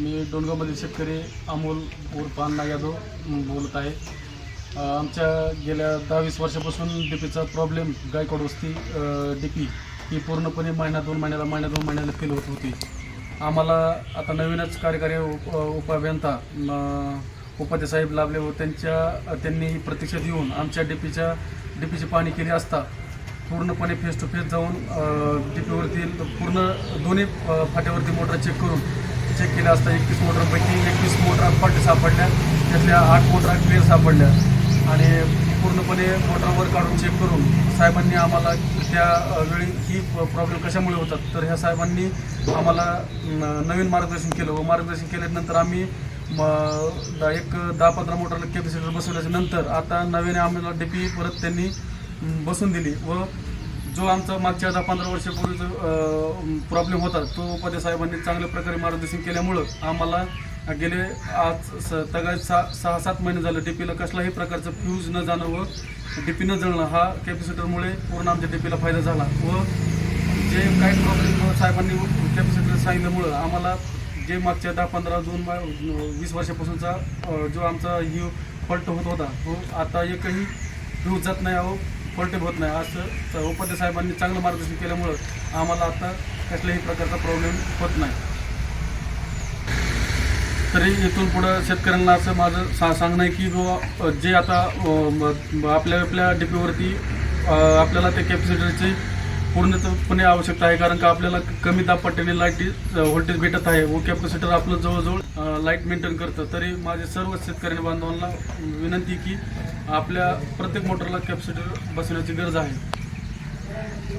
मी डोणगावमधील शेतकरी अमोल उर्फ अण्णा यादव बोलत आहे. आमच्या गेल्या दहा वीस वर्षापासून डी पीचा प्रॉब्लेम गायकवाड वस्ती डी पी ही पूर्णपणे महिना दोन महिन्याला महिना दोन महिन्याला फेल होत होती. आम्हाला आता नवीनच कार्यकारी उप उपाभियंता उपाध्य साहेब लाभले व त्यांच्या त्यांनी प्रत्यक्षात येऊन आमच्या डी पीच्या डी पीची पाहणी केली असता पूर्णपणे फेस टू फेस जाऊन डी पीवरती पूर्ण दोन्ही फाट्यावरती मोटर चेक करून चेक केलं असता एकवीस मोटरपैकी एकवीस मोटर अपट सापडल्या. त्यातल्या आठ मोटर क्लिअर सापडल्या. आणि पूर्णपणे मोटरवर काढून चेक करून साहेबांनी आम्हाला त्या वेळी ही प्रॉब्लेम कशामुळे होतात? तर ह्या साहेबांनी आम्हाला नवीन मार्गदर्शन केलं व मार्गदर्शन केल्यानंतर आम्ही म द- एक दहा पंधरा मोटरला कॅपॅसिटर बसवल्याच्या नंतर आता नव्याने आम्हाला डीपी परत त्यांनी बसून दिली व जो आमचा मागच्या दहा पंधरा वर्षापूर्वीचा प्रॉब्लेम होता तो उपाध्याय साहेबांनी चांगल्या प्रकारे मार्गदर्शन केल्यामुळं आम्हाला गेले आज स तगा सहा सहा सात महिने झालं. डीपीला कसलाही प्रकारचं फ्यूज न जाणं व डीपी न जळणं हा कॅपॅसिटरमुळे पूर्ण आमच्या डीपीला फायदा झाला व जे काही प्रॉब्लेम साहेबांनी कॅपॅसिटर सांगितल्यामुळं आम्हाला जे मागच्या दहा पंधरा दोन मा- वीस वर्षापासूनचा जो आमचा ही फॉल्ट होत होता तो आता एकही फ्यूज जात नाही अहो फॉल्टेड होत नाही. असं उपाध्याय साहेबांनी चांगलं मार्गदर्शन केल्यामुळं आम्हाला आता कसल्याही प्रकारचा प्रॉब्लेम होत नाही. तरी इथून पुढं शेतकऱ्यांना असं माझं सा सांगणं आहे की बुवा जे आता आपल्या आपल्या डिपीवरती आपल्याला त्या कॅपॅसिटरची पूर्णपणे आवश्यकता आहे कारण का आपल्याला कमी दाब पट्ट्याने लाइट व्होल्टेज भेटत आहे. व कॅपॅसिटर आपलं जवळजवळ लाइट मेंटेन करतं. तरी माझे सर्व शेतकरी बांधवांना विनंती की आपल्या प्रत्येक मोटरला कॅपॅसिटर बसवण्याची गरज आहे.